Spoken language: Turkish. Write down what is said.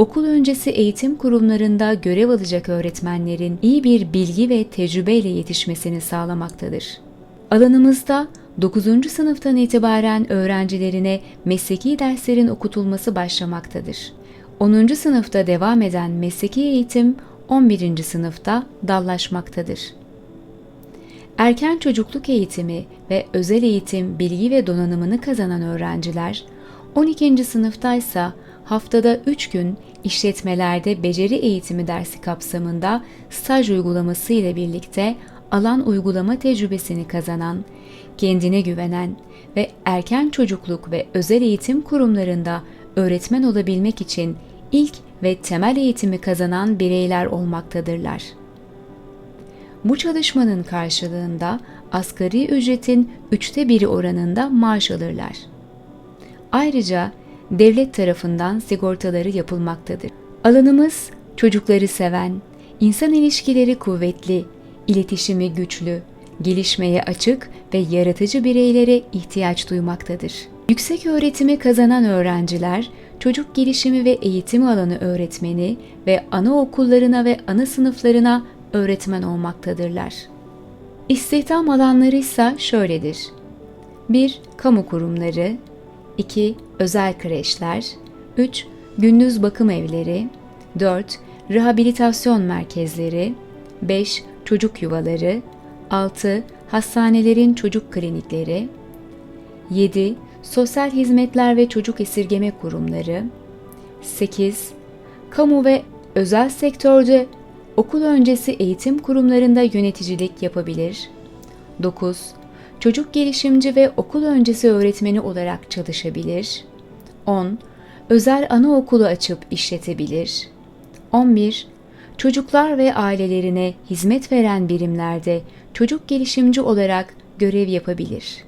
okul öncesi eğitim kurumlarında görev alacak öğretmenlerin iyi bir bilgi ve tecrübeyle yetişmesini sağlamaktadır. Alanımızda 9. sınıftan itibaren öğrencilerine mesleki derslerin okutulması başlamaktadır. 10. sınıfta devam eden mesleki eğitim 11. sınıfta dallaşmaktadır. Erken çocukluk eğitimi ve özel eğitim bilgi ve donanımını kazanan öğrenciler 12. sınıftaysa haftada 3 gün işletmelerde beceri eğitimi dersi kapsamında staj uygulaması ile birlikte alan uygulama tecrübesini kazanan, kendine güvenen ve erken çocukluk ve özel eğitim kurumlarında öğretmen olabilmek için ilk ve temel eğitimi kazanan bireyler olmaktadırlar. Bu çalışmanın karşılığında asgari ücretin üçte biri oranında maaş alırlar. Ayrıca devlet tarafından sigortaları yapılmaktadır. Alanımız çocukları seven, insan ilişkileri kuvvetli, iletişimi güçlü, gelişmeye açık ve yaratıcı bireylere ihtiyaç duymaktadır. Yüksek öğretimi kazanan öğrenciler, çocuk gelişimi ve eğitim alanı öğretmeni ve anaokullarına ve ana sınıflarına öğretmen olmaktadırlar. İstihdam alanları ise şöyledir. 1. Kamu kurumları 2. Özel kreşler 3. Gündüz bakım evleri 4. Rehabilitasyon merkezleri 5. Çocuk yuvaları 6. Hastanelerin çocuk klinikleri 7. Sosyal hizmetler ve çocuk esirgeme kurumları 8. Kamu ve özel sektörde okul öncesi eğitim kurumlarında yöneticilik yapabilir. 9. Çocuk gelişimci ve okul öncesi öğretmeni olarak çalışabilir. 10. Özel anaokulu açıp işletebilir. 11. Çocuklar ve ailelerine hizmet veren birimlerde çocuk gelişimci olarak görev yapabilir.